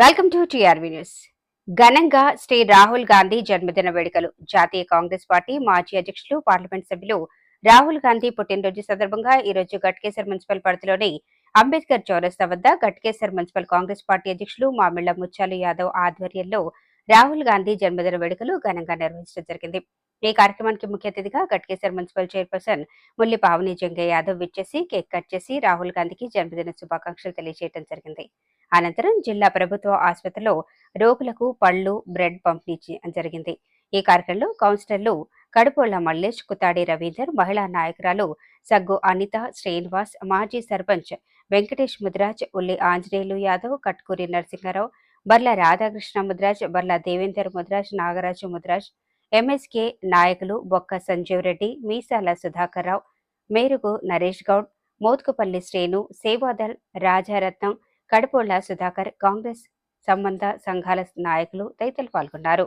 Welcome to టిఆర్వి news ఘనంగా శ్రీ రాహుల్ గాంధీ జన్మదిన వేడుకలు. జాతీయ కాంగ్రెస్ పార్టీ మాజీ అధ్యక్షులు పార్లమెంట్ సభ్యులు రాహుల్ గాంధీ పుట్టినరోజు సందర్భంగా ఈ రోజు గట్కేసర్ మున్సిపల్ పరిధిలోని అంబేద్కర్ చౌరస్తా వద్ద గట్కేసర్ మున్సిపల్ కాంగ్రెస్ పార్టీ అధ్యక్షులు మామిళ్ళ ముచ్చాలు యాదవ్ ఆధ్వర్యంలో రాహుల్ గాంధీ జన్మదిన వేడుకలు ఘనంగా నిర్వహించడం జరిగింది. ఈ కార్యక్రమానికి ముఖ్య అతిథిగా గట్కేశ్వర్ మున్సిపల్ చైర్పర్సన్ ముల్లి పావని జంగయ్య యాదవ్ విచ్చేసి కేక్ కట్ చేసి రాహుల్ గాంధీకి జన్మదిన శుభాకాంక్షలు తెలియజేయడం జరిగింది. అనంతరం జిల్లా ప్రభుత్వ ఆసుపత్రిలో రోగులకు పళ్ళు బ్రెడ్ పంపిణీ జరిగింది. ఈ కార్యక్రమంలో కౌన్సిలర్లు కడుపుల మల్లేష్ కుతాడి రవీందర్ మహిళా నాయకురాలు సగ్గు అనిత శ్రీనివాస్ మాజీ సర్పంచ్ వెంకటేష్ ముద్రాజ్ ఉల్లి ఆంజనేయులు యాదవ్ కట్కూరి నరసింహారావు బర్ల రాధాకృష్ణ ముద్రాజ్ బర్ల దేవేందర్ ముద్రాజ్ నాగరాజు ముద్రాజ్ ఎంఎస్కే నాయకులు బొక్క సంజీవ్ రెడ్డి మీసాల సుధాకర్ రావు మేరుగు నరేష్ గౌడ్ మోత్కుపల్లి శ్రేణు సేవాదల్ రాజారత్నం కడుపోళ్ళ సుధాకర్ కాంగ్రెస్ సంబంధ సంఘాల నాయకులు తదితరులు పాల్గొన్నారు.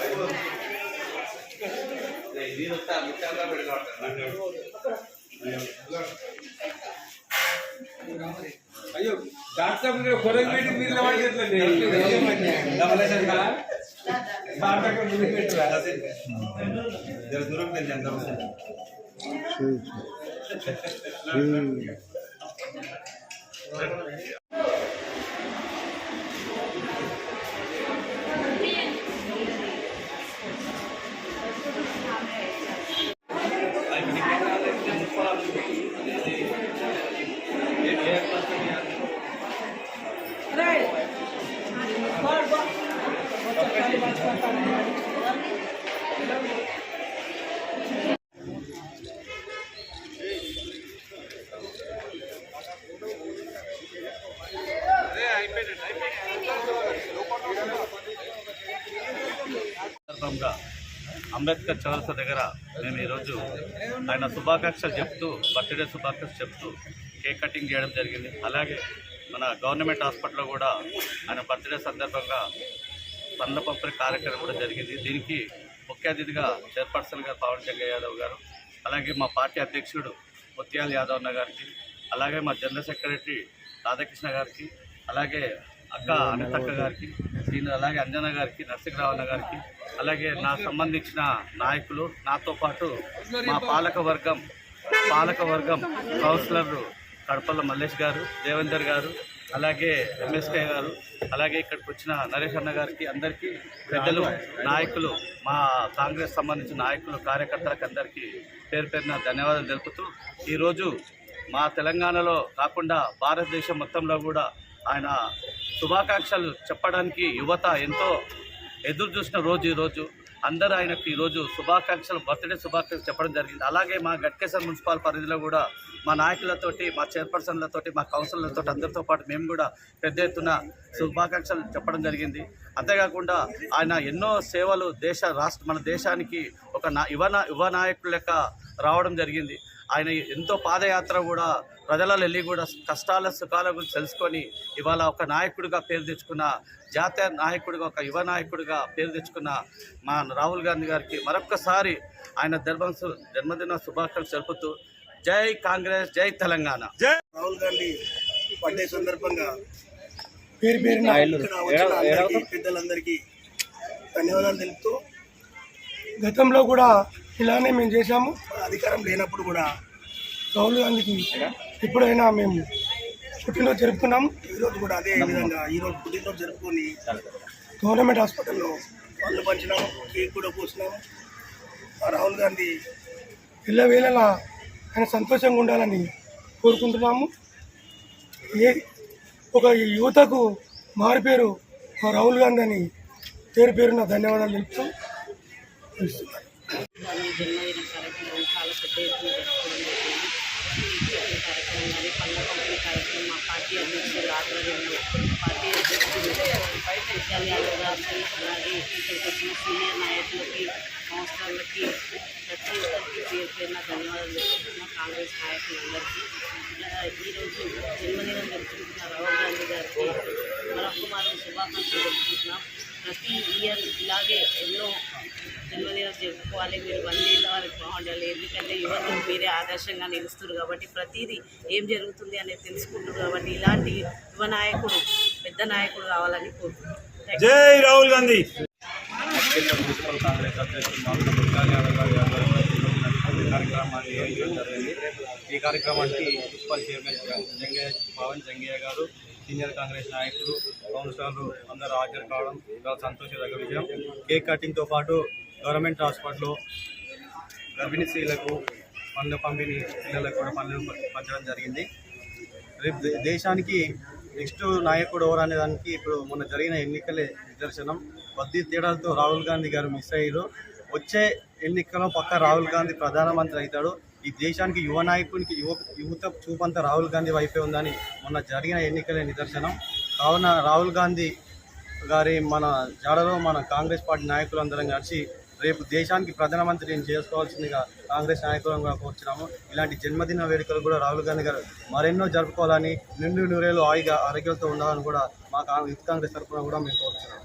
అయ్యో డాక్టర్ ముందు పెట్టరా జర దూరం వెళ్ళి అంబేద్కర్ చౌరస దగ్గర మేము ఈరోజు ఆయన శుభాకాంక్షలు చెప్తూ బర్త్డే శుభాకాంక్షలు చెప్తూ కేక్ కటింగ్ చేయడం జరిగింది. అలాగే మన గవర్నమెంట్ హాస్పిటల్లో కూడా ఆయన బర్త్డే సందర్భంగా పండ్ల పంపిణీ కార్యక్రమం కూడా జరిగింది. దీనికి ముఖ్య అతిథిగా చైర్పర్సన్గా పవన్ చంద్ర యాదవ్ గారు అలాగే మా పార్టీ అధ్యక్షుడు ముత్యాల యాదవ్ అన్న గారికి అలాగే మా జనరల్ సెక్రటరీ రాధాకృష్ణ గారికి అలాగే అక్క అనితక్క గారికి దీని అలాగే అంజన గారికి నరసింహరావు అన్న గారికి అలాగే నాకు సంబంధించిన నాయకులు నాతో పాటు మా పాలక వర్గం పాలక వర్గం కౌన్సిలర్లు కడపల్ల మల్లేష్ గారు దేవేందర్ గారు అలాగే ఎంఎస్కే గారు అలాగే ఇక్కడికి వచ్చిన నరేష్ అన్న గారికి అందరికీ పెద్దలు నాయకులు మా కాంగ్రెస్ సంబంధించిన నాయకులు కార్యకర్తలకు అందరికీ పేరు పేరున ధన్యవాదాలు తెలుపుతూ ఈరోజు మా తెలంగాణలో కాకుండా భారతదేశం మొత్తంలో కూడా ఆయన శుభాకాంక్షలు చెప్పడానికి యువత ఎంతో ఎదురు చూసిన రోజు ఈరోజు అందరూ ఆయనకు ఈరోజు శుభాకాంక్షలు బర్త్డే శుభాకాంక్షలు చెప్పడం జరిగింది. అలాగే మా గట్కేశ్వర మున్సిపల్ పరిధిలో కూడా మా నాయకులతోటి మా చైర్పర్సన్లతోటి మా కౌన్సిలర్లతో అందరితో పాటు మేము కూడా పెద్ద ఎత్తున శుభాకాంక్షలు చెప్పడం జరిగింది. అంతేకాకుండా ఆయన ఎన్నో సేవలు దేశ రాష్ట్ర మన దేశానికి ఒక నా యువ యువ నాయకుల రావడం జరిగింది. ఆయన ఎంతో పాదయాత్ర కూడా ప్రజలలో వెళ్ళి కూడా కష్టాల సుఖాల గురించి తెలుసుకొని ఇవాళ ఒక నాయకుడిగా పేరు తెచ్చుకున్న జాతీయ నాయకుడిగా ఒక యువ నాయకుడిగా పేరు తెచ్చుకున్న మా రాహుల్ గాంధీ గారికి మరొక్కసారి ఆయన జన్మ జన్మదిన శుభాకాంక్షలు తెలుపుతూ జై కాంగ్రెస్ జై తెలంగాణ. రాహుల్ గాంధీ బర్త్డే సందర్భంగా పేరు పెద్దలందరికీ ధన్యవాదాలు తెలుపుతూ గతంలో కూడా ఇలానే మేము చేశాము. అధికారం లేనప్పుడు కూడా రాహుల్ గాంధీకి ఎప్పుడైనా మేము పుట్టినరోజు జరుపుకున్నాము. ఈరోజు కూడా అదే విధంగా ఈరోజు పుట్టినరోజు జరుపుకొని గవర్నమెంట్ హాస్పిటల్లో పళ్ళు పంచినాము కేక్ కూడా పూసినాము రాహుల్ గాంధీ వేళలా ఆయన సంతోషంగా ఉండాలని కోరుకుంటున్నాము. ఏ ఒక యువతకు మారిపేరు రాహుల్ గాంధీ అని పేరు పేరున ధన్యవాదాలు తెలుపుతూ ముగిస్తున్నాను. దాని జన్మదిన కార్యక్రమం చాలా పెద్ద ఎత్తున జరుపుకోవడం జరిగింది. ఈ కార్యక్రమం కానీ పండ్ల పంపిణీ కార్యక్రమం. మా పార్టీ అధ్యక్షుల ఆధ్వర్యంలో పార్టీ అధ్యక్షులు విశాల్ యాదవ్ గారికి అలాగే ఇక్కడికి వచ్చిన సీనియర్ నాయకులకి సంస్థలకి ప్రతి ఒక్కరికి పేరు పేరున ధన్యవాదాలు తెలుపుతున్నాం కాంగ్రెస్ నాయకులందరికీ ఇలా ఈరోజు జన్మదినం జరుపుకుంటున్న రాహుల్ గాంధీ గారికి మరొక మారు శుభాకాంక్షలు జరుపుకుంటున్నాం ప్రతి ఇయర్ ఇలాగే ఎన్నో జన్మదినం జరుపుకోవాలి మీరు వందేళ్ళ వరకు బాగుండాలి. ఎందుకంటే యువతకు మీరే ఆదర్శంగా నిలుస్తారు కాబట్టి ప్రతిదీ ఏం జరుగుతుంది అనేది తెలుసుకుంటారు కాబట్టి ఇలాంటి యువ నాయకుడు పెద్ద నాయకుడు కావాలని కోరుకుంటున్నాను. జై రాహుల్ గాంధీ. మున్సిపల్ కాంగ్రెస్ అధ్యక్షులు కార్యక్రమాన్ని జరిగింది ఈ కార్యక్రమానికి municipal chairman Jangaiah Pavan Jangaiah garu senior Congress నాయకులు కౌన్సిలర్లు అందరూ హాజరు కావడం చాలా సంతోషదగ్గ విషయం. కేక్ కటింగ్తో పాటు గవర్నమెంట్ హాస్పిటల్లో గర్భిణీ స్త్రీలకు పండ్ల పంపిణీ పిల్లలకు కూడా పనులు పంచడం జరిగింది. రేపు దేశానికి నెక్స్ట్ నాయకుడు ఎవరు అనే దానికి ఇప్పుడు మొన్న జరిగిన ఎన్నికలే నిదర్శనం. కొద్ది తేడాలతో రాహుల్ గాంధీ గారు మిస్ అయ్యారు. వచ్చే ఎన్నికల్లో పక్క రాహుల్ గాంధీ ప్రధానమంత్రి అవుతాడు. ఈ దేశానికి యువ నాయకునికి యువ యువత చూపంతా రాహుల్ గాంధీ వైపే ఉందని మొన్న జరిగిన ఎన్నికలే నిదర్శనం. కావున రాహుల్ గాంధీ గారి మన జాడలో మన కాంగ్రెస్ పార్టీ నాయకులందరం కలిసి రేపు దేశానికి ప్రధానమంత్రిని చేసుకోవాల్సిందిగా కాంగ్రెస్ నాయకులను కూడా కోరుచున్నాము. ఇలాంటి జన్మదిన వేడుకలు కూడా రాహుల్ గాంధీ గారు మరెన్నో జరుపుకోవాలని నిండు నూరేళ్ళు ఆయుగా ఆరోగ్యాలతో ఉండాలని కూడా మా కాంగ్రెస్ కాంగ్రెస్ తరఫున కూడా మేము కోరుచున్నాము.